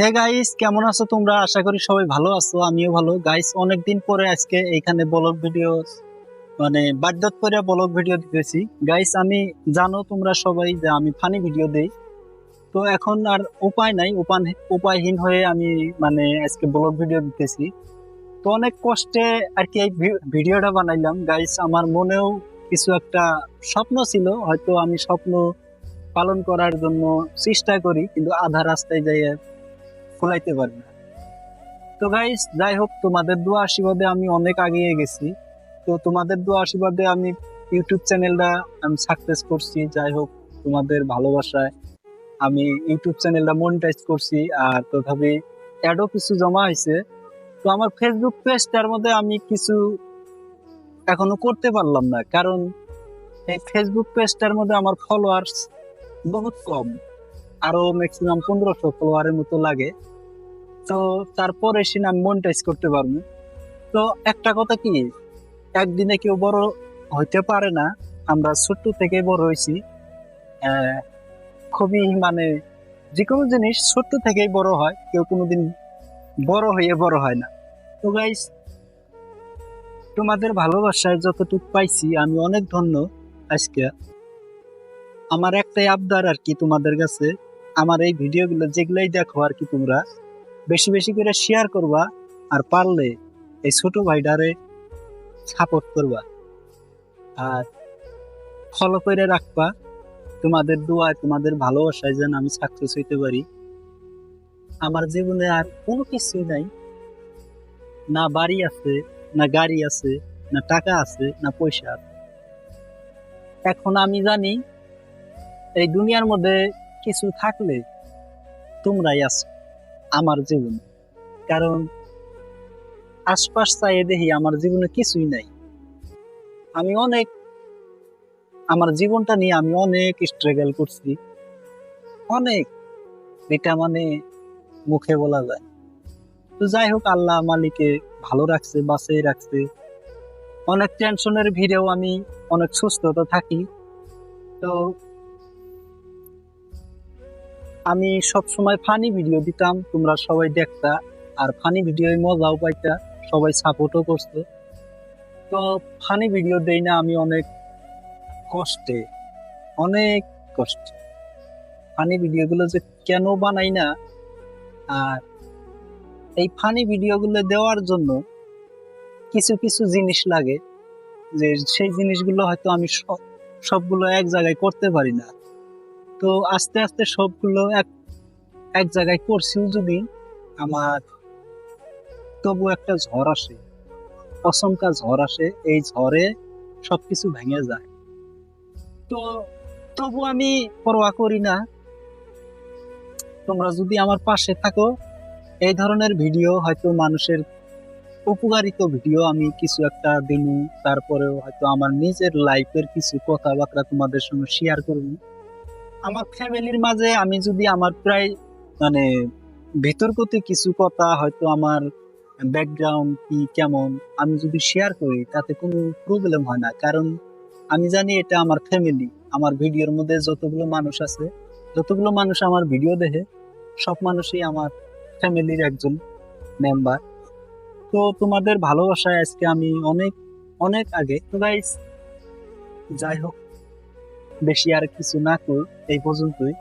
Hey guys কেমন আছো তোমরা? আশা করি সবাই ভালো আছো, আমিও ভালো। গাইস অনেকদিন পরে আজকে এইখানে ব্লগ ভিডিও মানে বাড্ডত করে ব্লগ ভিডিও দিতেছি। গাইস আমি, জানো তোমরা সবাই যে আমি ফানি ভিডিও দেই। তো এখন আর উপায় নাই, উপান, উপায়হীন হয়ে আমি মানে আজকে ব্লগ ভিডিও দিতেছি। তো অনেক কষ্টে আর কি এই ভিডিওটা বানাইলাম। গাইস আমার মনেও কিছু একটা স্বপ্ন ছিল, হয়তো আমি স্বপ্ন পালন করার জন্য চেষ্টা করি, কিন্তু আধা রাস্তায় যাই ফুলাইতে পারি না। তো গাইস যাই হোক, তোমাদের দোয়া আশীর্বাদে আমি অনেক আগিয়ে গেছি। তো তোমাদের দোয়া আশীর্বাদে আমি ইউটিউব চ্যানেলটা আমি সাকসেস করছি। যাই হোক, তোমাদের ভালোবাসায় আমি ইউটিউব চ্যানেলটা মনিটাইজ করছি আর তথাপি অ্যাডও কিছু জমা হয়েছে। তো আমার ফেসবুক পেজটার মধ্যে আমি কিছু এখনও করতে পারলাম না। কারণ এই ফেসবুক পেজটার মধ্যে আমার ফলোয়ার্স বহুত কম। আরও ম্যাক্সিমাম পনেরোশো ফলোয়ারের মতো লাগে। তো তারপরে সে আমি মনিটাইজ করতে পারব। তো একটা কথা কি, একদিনে কেউ বড় হইতে পারে না। আমরা ছোট্ট থেকে বড় হয়েছি। খুবই মানে যে কোনো জিনিস ছোট্ট থেকেই বড় হয়, কেউ কোনোদিন বড় হয়ে বড় হয় না। তো গাইস তোমাদের ভালোবাসায় যতটুকু পাইছি, আমি অনেক ধন্য। আজকে আমার একটাই আবদার আর কি তোমাদের কাছে। আমার এই ভিডিওগুলো যেগুলাই দেখো আর কি তোমরা, বেশি বেশি করে শেয়ার করবা আর পারলে এই ছোট ভাইটারে সাপোর্ট করবা। আর ফলো করে রাখবা। তোমাদের দোয়ায়, তোমাদের ভালোবাসায় যেন আমি সাকসেস হইতে পারি। আমার জীবনে আর কোনো কিছুই নাই। না বাড়ি আছে, না গাড়ি আছে, না টাকা আছে, না পয়সা আছে। এখন আমি জানি, এই দুনিয়ার মধ্যে কিছু থাকলে তোমরাই আছো, আমার জীবনে। কারণ আশপাশ চাইয়ে দেখি আমার জীবনে কিছুই নাই। আমি অনেক, আমার জীবনটা নিয়ে আমি অনেক স্ট্রাগল করছি। অনেক, এটা মানে মুখে বলা যায়। তো যাই হোক, আল্লাহ মালিকে ভালো রাখছে, বাঁচিয়ে রাখছে। অনেক টেনশনের ভিড়েও আমি অনেক সুস্থতা থাকি। তো আমি সব সময় ফানি ভিডিও দিতাম, তোমরা সবাই দেখতা। আর ফানি ভিডিও মজাও পাইতা, সবাই সাপোর্টও করছে তো ফানি ভিডিও দেই না আমি অনেক কষ্টে অনেক কষ্টে। ফানি ভিডিওগুলো যে কেন বানাই না, আর এই ফানি ভিডিওগুলো দেওয়ার জন্য কিছু কিছু জিনিস লাগে, যে সেই জিনিসগুলো হয়তো আমি সব সবগুলো এক জায়গায় করতে পারি না। তো আস্তে আস্তে সবগুলো এক এক জায়গায় করছিও যদি আমার তবু একটা ঝড় আসে, অসংখ্য ঝড় আসে, এই ঝড়ে সবকিছু ভেঙে যায়। তো তবু আমি পরোয়া করি না। তোমরা যদি আমার পাশে থাকো, এই ধরনের ভিডিও হয়তো মানুষের উপকারিত ভিডিও আমি কিছু একটা দিন তারপরেও হয়তো আমার নিজের লাইফের কিছু কথাবার্তা তোমাদের সঙ্গে শেয়ার করব। আমার ফ্যামিলির মাঝে আমি যদি আমার প্রায় মানে বিতর্কতে কিছু কথা হয়তো আমার ব্যাকগ্রাউন্ড কি কেমন, আমি যদি শেয়ার করি, তাতে কোনো প্রবলেম হয় না। কারণ আমি জানি এটা আমার ফ্যামিলি আমার ভিডিওর মধ্যে যতগুলো মানুষ আছে, যতগুলো মানুষ আমার ভিডিও দেখে, সব মানুষই আমার ফ্যামিলির একজন মেম্বার তো তোমাদের ভালোবাসায় আজকে আমি অনেক অনেক আগে। তো গাইস যাই হোক বেশি আর কিছু না কর এই পর্যন্তই।